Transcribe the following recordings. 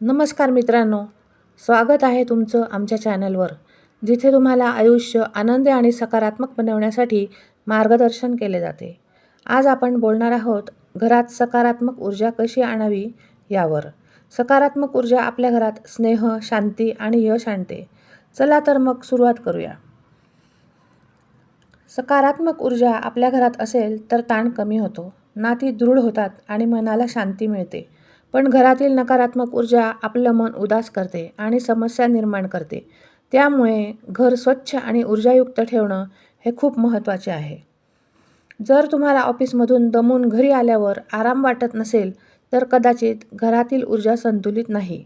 नमस्कार मित्रांनो स्वागत आहे तुमचं आमच्या चॅनलवर जिथे तुम्हाला आयुष्य आनंदी आणि सकारात्मक बनवण्यासाठी मार्गदर्शन केले जाते. आज आपण बोलणार आहोत घरात सकारात्मक ऊर्जा कशी आणावी यावर. सकारात्मक ऊर्जा आपल्या घरात स्नेह शांती आणि यश आणते. चला तर मग सुरुवात करूया. सकारात्मक ऊर्जा आपल्या घरात असेल तर ताण कमी होतो. नाती दृढ होतात आणि मनाला शांती मिळते. पण घरातील नकारात्मक ऊर्जा आपलं मन उदास करते आणि समस्या निर्माण करते. त्यामुळे घर स्वच्छ आणि ऊर्जायुक्त ठेवणं हे खूप महत्त्वाचे आहे. जर तुम्हाला ऑफिसमधून दमून घरी आल्यावर आराम वाटत नसेल तर कदाचित घरातील ऊर्जा संतुलित नाही.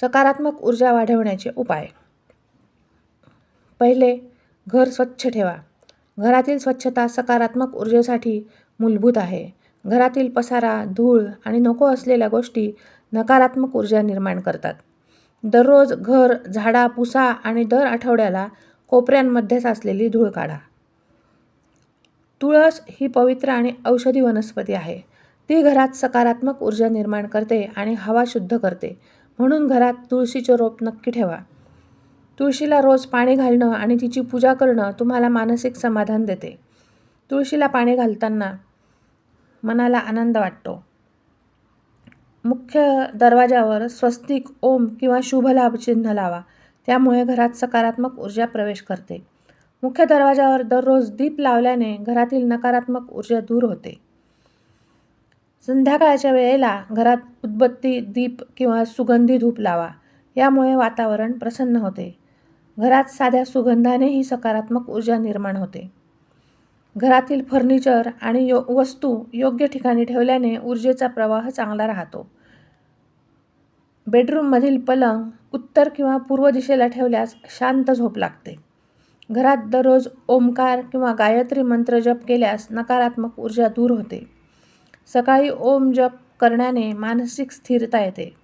सकारात्मक ऊर्जा वाढवण्याचे उपाय. पहिले घर स्वच्छ ठेवा. घरातील स्वच्छता सकारात्मक ऊर्जेसाठी मूलभूत आहे. घरातील पसारा धूळ आणि नको असलेल्या गोष्टी नकारात्मक ऊर्जा निर्माण करतात. दररोज घर झाडा पुसा आणि दर आठवड्याला कोपऱ्यांमध्ये साचलेली धूळ काढा. तुळस ही पवित्र आणि औषधी वनस्पती आहे. ती घरात सकारात्मक ऊर्जा निर्माण करते आणि हवा शुद्ध करते. म्हणून घरात तुळशीचे रोप नक्की ठेवा. तुळशीला रोज पाणी घालणं आणि तिची पूजा करणं तुम्हाला मानसिक समाधान देते. तुळशीला पाणी घालताना मनाला आनंद वाटतो. मुख्य दरवाजावर स्वस्तिक ओम किंवा शुभलाभ चिन्ह लावा. त्यामुळे घरात सकारात्मक ऊर्जा प्रवेश करते. मुख्य दरवाजावर दररोज दीप लावल्याने घरातील नकारात्मक ऊर्जा दूर होते. संध्याकाळच्या वेळेला घरात उदबत्ती दीप किंवा सुगंधी धूप लावा. यामुळे वातावरण प्रसन्न होते. घरात साध्या सुगंधानेही सकारात्मक ऊर्जा निर्माण होते. घरातील फर्निचर आणि यो वस्तू योग्य ठिकाणी ठेवल्याने ऊर्जेचा प्रवाह चांगला राहतो. बेडरूममधील पलंग उत्तर किंवा पूर्व दिशेला ठेवल्यास शांत झोप लागते. घरात दररोज ओमकार किंवा गायत्री मंत्र जप केल्यास नकारात्मक ऊर्जा दूर होते. सकाळी ओम जप करण्याने मानसिक स्थिरता येते.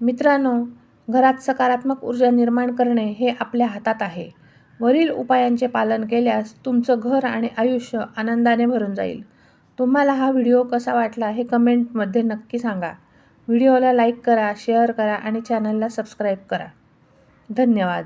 मित्रांनो घरात सकारात्मक ऊर्जा निर्माण करणे हे आपल्या हातात आहे. वरील उपायांचे पालन केल्यास तुमचं घर आणि आयुष्य आनंदाने भरून जाईल. तुम्हाला हा व्हिडिओ कसा वाटला हे कमेंटमध्ये नक्की सांगा. व्हिडिओला लाईक करा शेअर करा आणि चॅनलला सबस्क्राईब करा. धन्यवाद.